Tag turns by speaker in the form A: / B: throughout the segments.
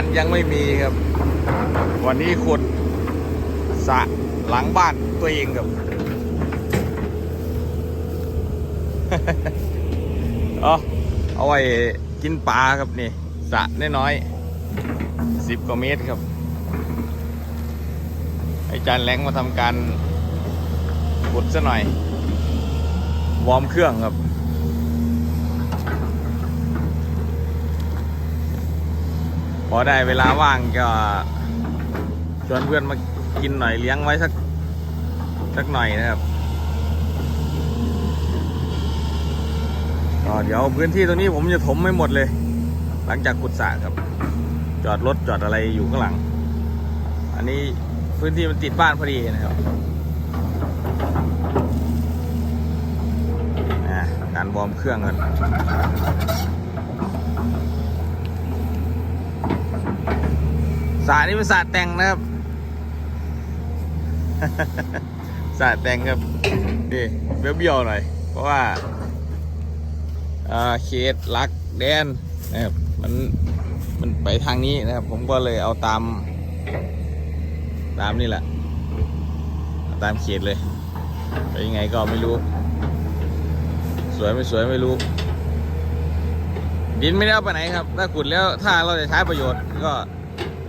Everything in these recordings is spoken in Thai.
A: านยังไม่มีครับ วันนี้ขุดสระหลังบ้านตัวเองครับเอาเอาไว้กินปลาครับนี่สระน้อยๆสิบกว่าเมตรครับให้จานแรงมาทำการขุดซะหน่อย วอร์มเครื่องครับ พอได้เวลาว่างก็ชวนเพื่อนมากินหน่อยเลี้ยงไว้สักสักหน่อยนะครับก็เดี๋ยวพื้นที่ตรงนี้ผมจะถมไม่หมดเลย หลังจากขุดสระครับ จอดรถจอดอะไรอยู่ข้างหลัง อันนี้พื้นที่มันติดบ้านพอดีนะครับอะการวอร์มเครื่องกัน สระนี่เป็นสระแต่งนะครับสระแต่งครับนี่เบี้ยวๆหน่อย เพราะว่าเขตลักแดนนะครับมันมันไปทางนี้นะครับ ผมก็เลยเอาตาม ตามนี่แหละาตามเขตเลยไปยังไงก็ไม่รู้ สวยไม่สวยไม่รู้ ดินไม่ได้เอาไปไหนครับ ถ้าขุดแล้วถ้าเราจะใช้ประโยชน์ก็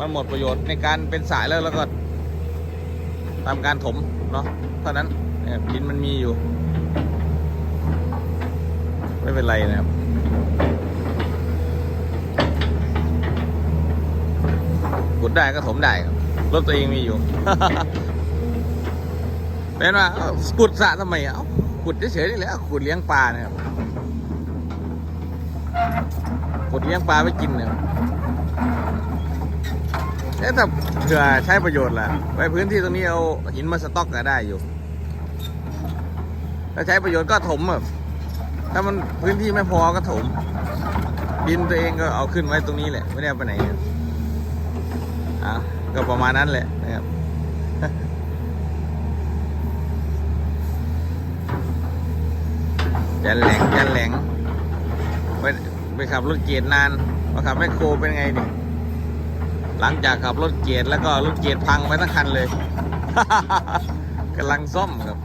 A: มันหมดประโยชน์ในการเป็นสายแล้วแล้วก็ทำการถมเนาะเท่านั้นดินมันมีอยู่ ไม่เป็นไรนะครับขุดได้ก็ถมได้ครับรถตัวเองมีอยู่เป็นว่าขุดสระทำไมอะเอ้าขุดเฉยๆนี่แหละขุดเลี้ยงปลานะครับขุดเลี้ยงปลาไว้กินเนะครับ เอ๊ะถ้าเผื่อใช้ประโยชน์ล่ะไว้พื้นที่ตรงนี้เอาหินมาสต็อกก็ได้อยู่ ถ้าใช้ประโยชน์ก็ถมแบบถ้ามันพื้นที่ไม่พอก็ถม ดินตัวเองก็เอาขึ้นไว้ตรงนี้แหละ ไม่ได้อาไปไหนอะก็ประมาณนั้นแหละนะครับยันแหลงยันแหลงไปไปขับรถเกียร์นานมาขับแมคโครเป็นไงนี่ หลังจากขับรถเกียร์แล้วก็รถเกียร์พังไปทั้งคันเลย กำลังซ่อมครับ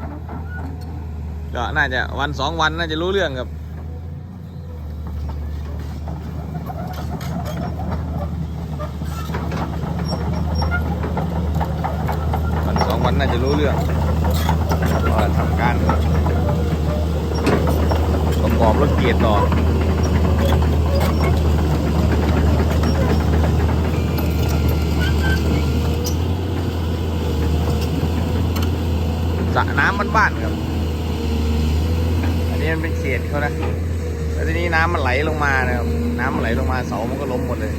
A: ก็น่าจะวันสองวันน่าจะรู้เรื่องครับวันสองวันน่าจะรู้เรื่องก็ทำการประกอบรถเกียร์ต่อ สระน้ำบ้านๆครับ อันนี้มันเป็นเขตเขานะแล้วทีนี้น้ำมันไหลลงมานะครับ น้ำมันไหลลงมาเสามันก็ล้มหมดเลย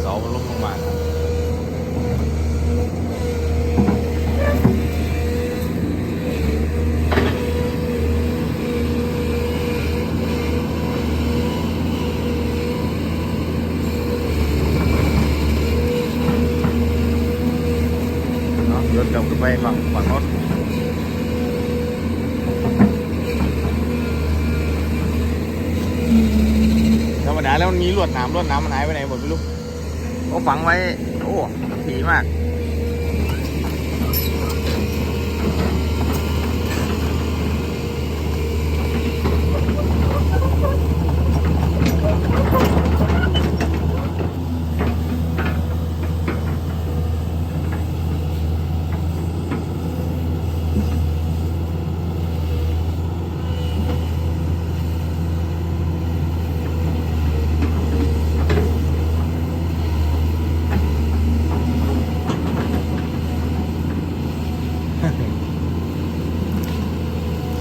A: เสามันล้มลงมาเนาะรถกลับขึ้นไปฝั่งฝั่งโน้นธรรมดา แล้วมันมีลวดหนามลวดหนามมันหายไปไหนหมดไม่รู้เขาฝังไว้ โอ้ผีมาก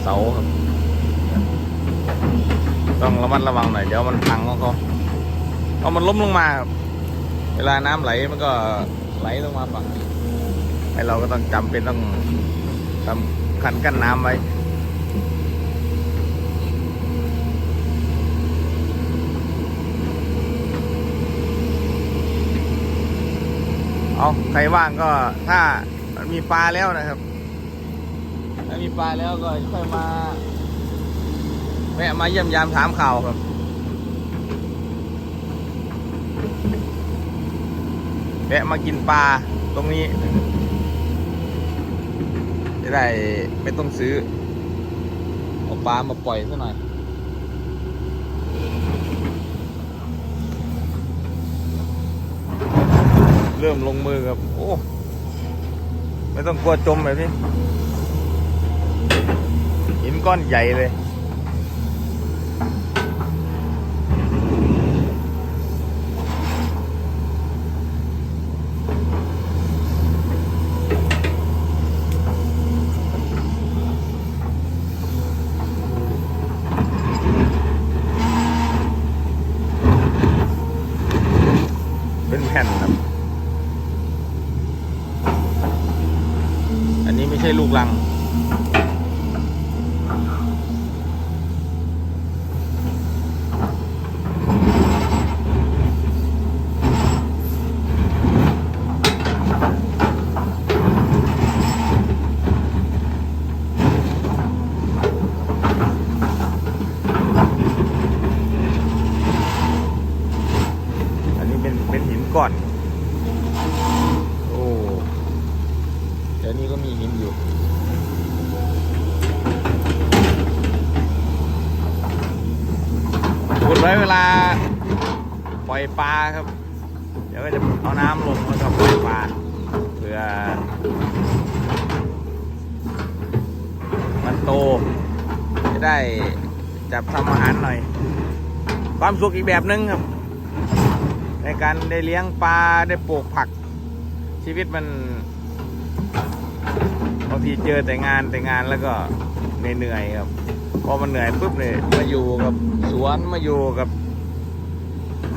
A: เสาครับ ต้องระมัดระวังหน่อยเดี๋ยวมันพังของเขาเอามันล้มลงมาครับเวลาน้ำไหลมันก็ไหลลงมาฝั่งไอเราก็ต้องจำเป็นต้องทำคันกั้นน้ำไว้เอาใครว่างก็ถ้ามันมีปลาแล้วนะครับ ถ้ามีปลาแล้วก็ค่อยมาแวะมาเยี่ยมยามถามข่าวครับ แวะมากินปลาตรงนี้จะได้ไม่ต้องซื้อเอาปลามาปล่อยซะหน่อยเริ่มลงมือครับ โอ้ ไม่ต้องกลัวจมแบบนี้หินก้อนใหญ่เลย เป็นแผ่นครับ อันนี้ไม่ใช่ ลูกลัง อันนี้เป็นเป็นหินก้อน โอ้ เดี๋ยวนี้ก็มีหินอยู่ขุดไว้เวลาปล่อยปลาครับ เดี๋ยวก็จะเอาน้ำลงแล้วก็ปล่อยปลาเพื่อ มันโต จะได้จับทำอาหารหน่อย ความสุขอีกแบบนึงครับ ในการได้เลี้ยงปลาได้ปลูกผักชีวิตมัน บางทีเจอแต่งานแต่งานแล้วก็เหนื่อยๆครับ พอมันเหนื่อยปุ๊บเนี่ยมาอยู่กับสวนมาอยู่กับ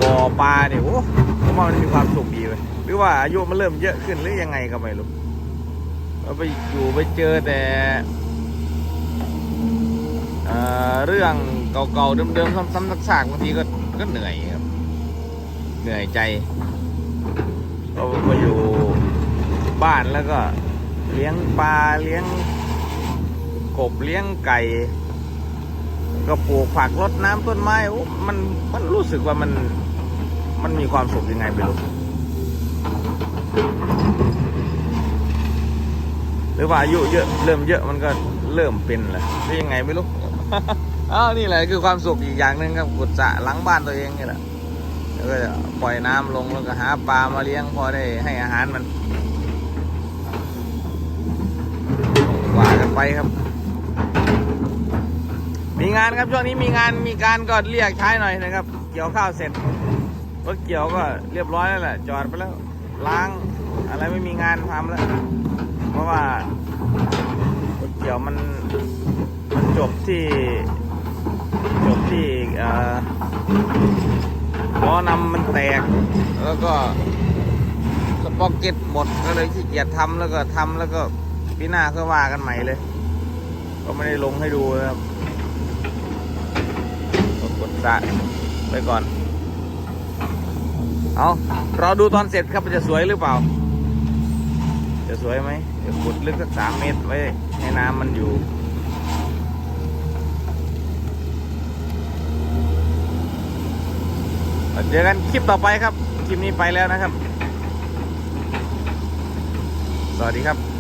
A: บ่อปลาเนี่ยโอ้ผมว่ามันมีความสุขดีเลยหรือว่าอายุมันเริ่มเยอะขึ้นหรือยังไงก็ไม่รู้เราไปอยู่ไปเจอแต่เเรื่องเก่าๆเดิมๆซ้ำๆซากๆบางทีก็ก็เหนื่อยครับ เหนื่อยใจก็มาอยู่ บ้านแล้วก็เลี้ยงปลาเลี้ยงกบเลี้ยงไก่ ก็ปลูกผักรดน้ำต้นไม้โอ้มันมันรู้สึกว่ามันมันมีความสุขยังไงไม่รู้หรือว่าอายุเยอะเริ่มเยอะมันก็เริ่มเป็นแหละหรือยังไงไม่รู้อ้าวนี่แหละคือความสุขอีกอย่างหนึ่งครับขุดสะหลังบ้านตัวเองนี่แหละแล้วก็ปล่อยน้ำลงแล้วก็หาปลามาเลี้ยงพอได้ให้อาหารมัน ไปครับ มีงานครับช่วงนี้มีงานมีการก็เรียกใช้หน่อยนะครับ เกี่ยวข้าวเสร็จรถเกี่ยวก็เรียบร้อยแล้วแหละจอดไปแล้วล้างอะไรไม่มีงานทำแล้ว เพราะว่ารถเกี่ยวมันมันจบที่จบที่เอ่อล้อนำมันแตก แล้วก็สปอกเก็ตหมดก็เลยขี้เกียจทำแล้วก็ทำแล้วก็ ปีหน้าก็ว่ากันใหม่เลย ก็ไม่ได้ลงให้ดูนะครับก็กดสะไปก่อน เอารอดูตอนเสร็จครับจะสวยหรือเปล่า จะสวยไหมเดี๋ยวขุดลึกสักสามเมตรไว้ให้น้ำมันอยู่เจอกันคลิปต่อไปครับ คลิปนี้ไปแล้วนะครับ สวัสดีครับ